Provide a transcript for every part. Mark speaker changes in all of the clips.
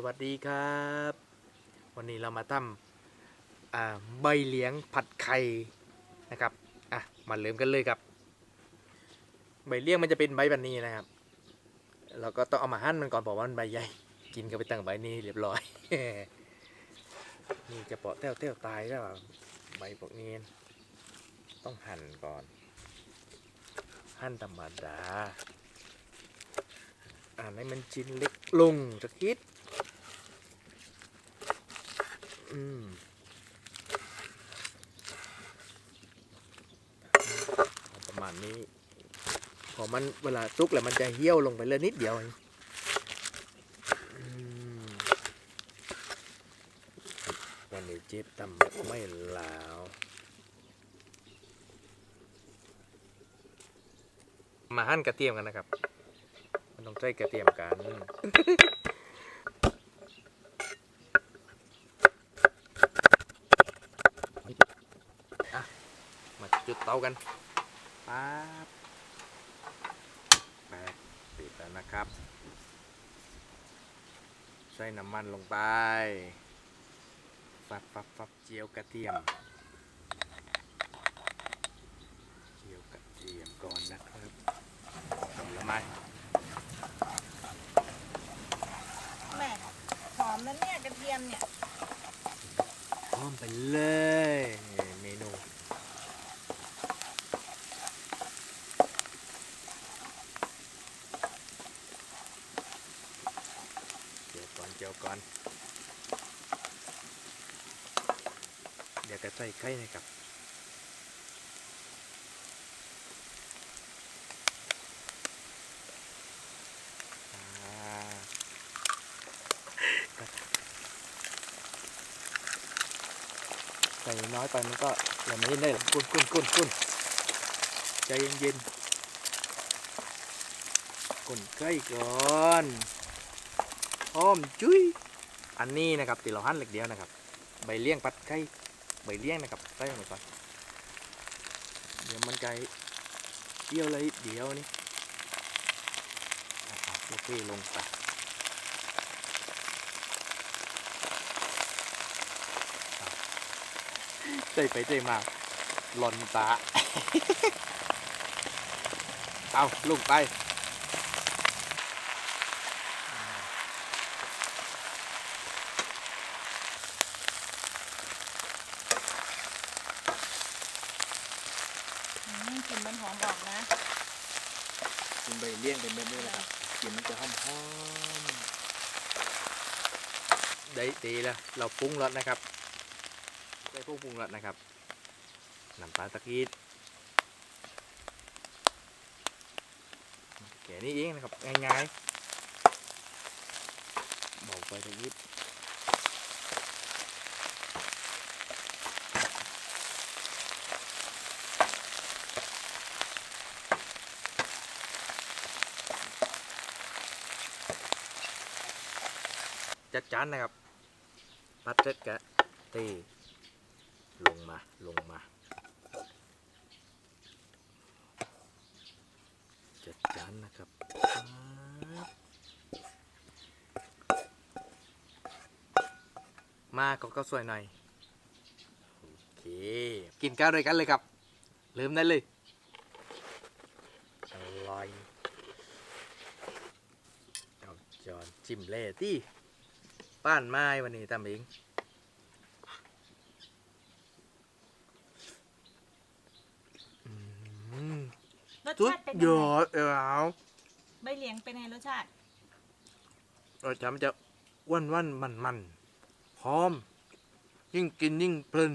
Speaker 1: สวัสดีครับ วันนี้เรามาทำใบเลี้ยงผัดไข่นะครับอะมาเริ่มกันเลยครับ ใบเลี้ยงมันจะเป็นใบแบบนี้นะครับเราก็ต้องเอามาหั่นมันก่อนบอกว่ามันใบใหญ่ กินกันไปตั้งใบนี้เรียบร้อย นี่จะเปาะเต้วเต้วตายแล้วอใบพวกนี้ ต้องหั่นก่อน หั่นธรรมดาอ่านให้มันชิ้นเล็กลงสักนิด อืมประมาณนี้ พอมันเวลาซุกแล้วมันจะเหี่ยวลงไปเลยนิดเดียวเองวันนี้เจ๊ตำแบบไม่ลาวมาหั่นกระเทียมกันนะครับ มันต้องใช้กระเทียมกัน อะ มาจุด เตากันป๊าบแปดปิดแล้วนะครับ ใส่น้ำมันลงไปฟับฟับฟับเจียวกระเทียม เจียวกระเทียมก่อนนะครับผลไม้
Speaker 2: แหม่หอมแล้วเนี่ยกระเทียมเนี่ย
Speaker 1: พร้อมไปเลย เมนู เจียวก่อนเจียวก่อน เดี๋ยวจะใส่ไข่นะครับใส่น้อยไปมันก็ย่าไม่ได้หรอกกุ้นกุ้นกุ้นกุ้นใจเย็นๆกุ้นใกล้ก่อนหอมจุ้ยอันนี้นะครับตีเราหั่นเล็กเดียวนะครับ ใบเลี้ยงปัดไข่ ใบเลี้ยงนะครับใส่ลงไปก่อนเดี๋ยวมันไกเดี่ยวเลยเดี๋ยวนี่โอเคลงไปใจไปใจมาหล่นตา เอาลุกไป
Speaker 2: อืมกลิ่นมันหอมออกนะ
Speaker 1: กินใบเลี้ยงเป็นแบบนี้นะครับกลินมันจะหอมหอมได้ดีแล้วเราปรุงรสนะครับได้พวกปรุงรสนะครับน้ำตาตะกีดแค่นี้เองนะครับง่ายๆบอกไปตะกี จัดจานนะครับปัดเสร็จกะตีลงมาลงมาจัดจานนะครับป๊าบมาก็ก็สวยหน่อยโอเคกินข้าวด้วยกันเลยครับลืมได้เลยอร่อยเอาจอนจิ้มเล่ที่ ป้านไม้วันนี้ตามเองอืม
Speaker 2: รส
Speaker 1: สุด
Speaker 2: ชาติเป็น
Speaker 1: ย
Speaker 2: ยัง
Speaker 1: อ
Speaker 2: ไง
Speaker 1: ดเอว
Speaker 2: ใบเหลียงเป็นไงรสชาติ
Speaker 1: รสชาติมันจะอ้วนวันมันมันๆหอม ยิ่งกินยิ่งเพลิน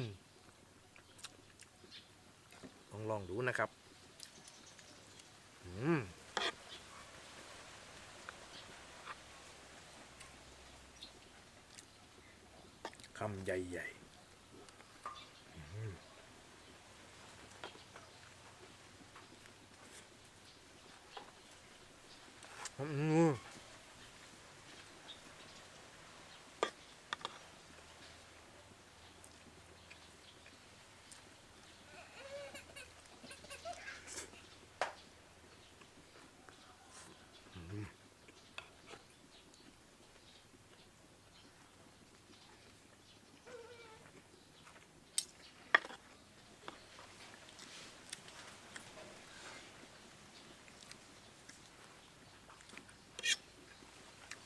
Speaker 1: ลองลองดูนะครับ อืมำใหญ่ๆอืม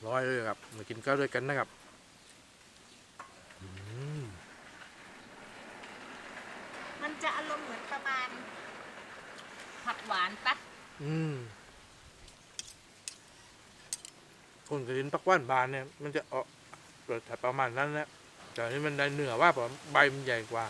Speaker 1: ร้อยเลยครับมากินข้าวด้วยกันนะครับอืม
Speaker 2: มันจะอารมณ์เหมือนประมาณ ผัดหวานปะ
Speaker 1: อืมคนกระดินปักว่านบานเนี่ย มันจะออกรสชาติประมาณนั้นแหละแต่อันนี้มันได้เนื้อว่าผมใบมันใหญ่กว่า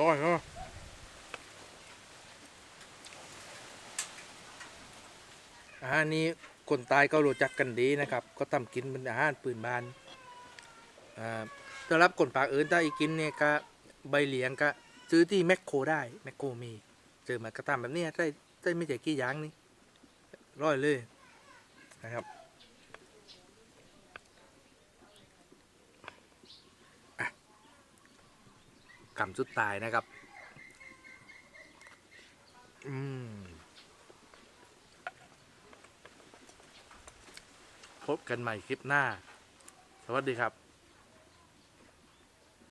Speaker 1: ร้อยเนาะอาหารนี้คนตายก็รู้จักกันดีนะครับ ก็ทำกินเป็นอาหารปืนบานอ่าสำหรับคนภาคอื่นถ้าอีกินเนี่ยก็ใบเหลียงก็ซื้อที่แมคโครได้แมคโครมีเจอมากระทำแบบนี้ได้ได้ไม่ใช่กี่อย่างนี่ร้อยเลยนะครับอะ กำสุดตายนะครับ อืมพบกันใหม่คลิปหน้า สวัสดีครับ